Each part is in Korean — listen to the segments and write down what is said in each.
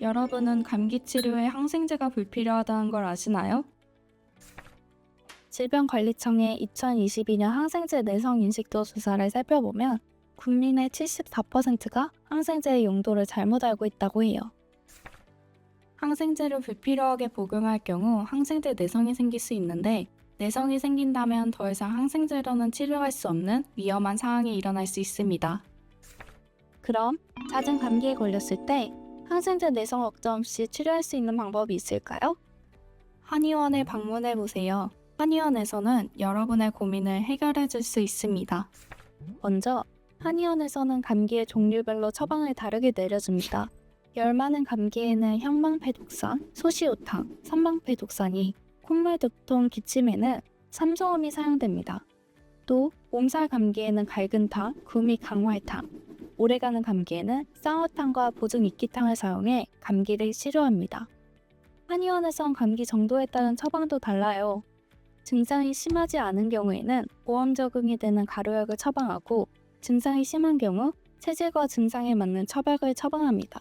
여러분은 감기 치료에 항생제가 불필요하다는 걸 아시나요? 질병관리청의 2022년 항생제 내성 인식도 조사를 살펴보면 국민의 74%가 항생제의 용도를 잘못 알고 있다고 해요. 항생제를 불필요하게 복용할 경우 항생제 내성이 생길 수 있는데 내성이 생긴다면 더 이상 항생제로는 치료할 수 없는 위험한 상황이 일어날 수 있습니다. 그럼 잦은 감기에 걸렸을 때 항생제 내성 걱정 없이 치료할 수 있는 방법이 있을까요? 한의원에 방문해 보세요. 한의원에서는 여러분의 고민을 해결해 줄 수 있습니다. 먼저 한의원에서는 감기의 종류별로 처방을 다르게 내려줍니다. 열 많은 감기에는 형방패 독산, 소시오탕, 삼방패 독산이, 콧물 두통, 기침에는 삼소음이 사용됩니다. 또 몸살 감기에는 갈근탕, 구미 강활탕, 오래가는 감기에는 쌍화탕과 보증 이끼탕을 사용해 감기를 치료합니다. 한의원에선 감기 정도에 따른 처방도 달라요. 증상이 심하지 않은 경우에는 보험 적응이 되는 가루약을 처방하고 증상이 심한 경우 체질과 증상에 맞는 처방을 처방합니다.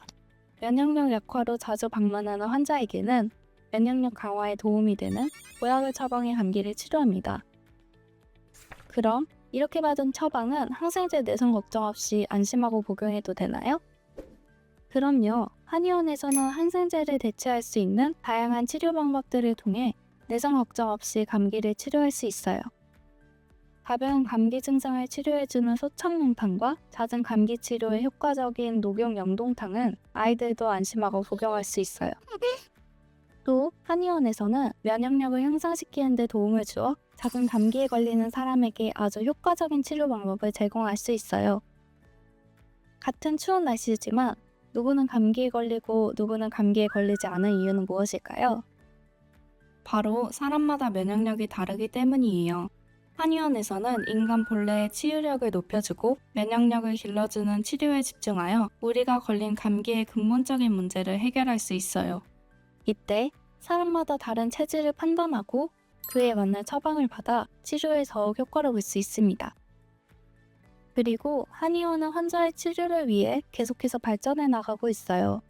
면역력 약화로 자주 방문하는 환자에게는 면역력 강화에 도움이 되는 보약을 처방해 감기를 치료합니다. 그럼 이렇게 받은 처방은 항생제 내성 걱정 없이 안심하고 복용해도 되나요? 그럼요. 한의원에서는 항생제를 대체할 수 있는 다양한 치료 방법들을 통해 내성 걱정 없이 감기를 치료할 수 있어요. 가벼운 감기 증상을 치료해주는 소창농탕과 잦은 감기 치료에 효과적인 녹용 영동탕은 아이들도 안심하고 복용할 수 있어요. 또 한의원에서는 면역력을 향상시키는 데 도움을 주어 작은 감기에 걸리는 사람에게 아주 효과적인 치료 방법을 제공할 수 있어요. 같은 추운 날씨지만 누구는 감기에 걸리고 누구는 감기에 걸리지 않은 이유는 무엇일까요? 바로 사람마다 면역력이 다르기 때문이에요. 한의원에서는 인간 본래의 치유력을 높여주고 면역력을 길러주는 치료에 집중하여 우리가 걸린 감기의 근본적인 문제를 해결할 수 있어요. 이때 사람마다 다른 체질을 판단하고 그에 맞는 처방을 받아 치료에 더욱 효과를 볼 수 있습니다. 그리고 한의원은 환자의 치료를 위해 계속해서 발전해 나가고 있어요.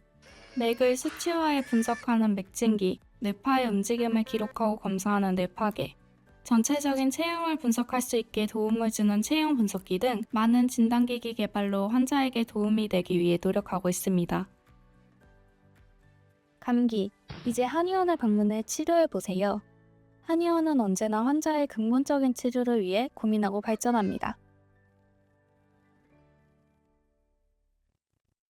맥을 수치화해 분석하는 맥진기, 뇌파의 움직임을 기록하고 검사하는 뇌파계, 전체적인 체형을 분석할 수 있게 도움을 주는 체형 분석기 등 많은 진단기기 개발로 환자에게 도움이 되기 위해 노력하고 있습니다. 감기, 이제 한의원을 방문해 치료해 보세요. 한의원은 언제나 환자의 근본적인 치료를 위해 고민하고 발전합니다.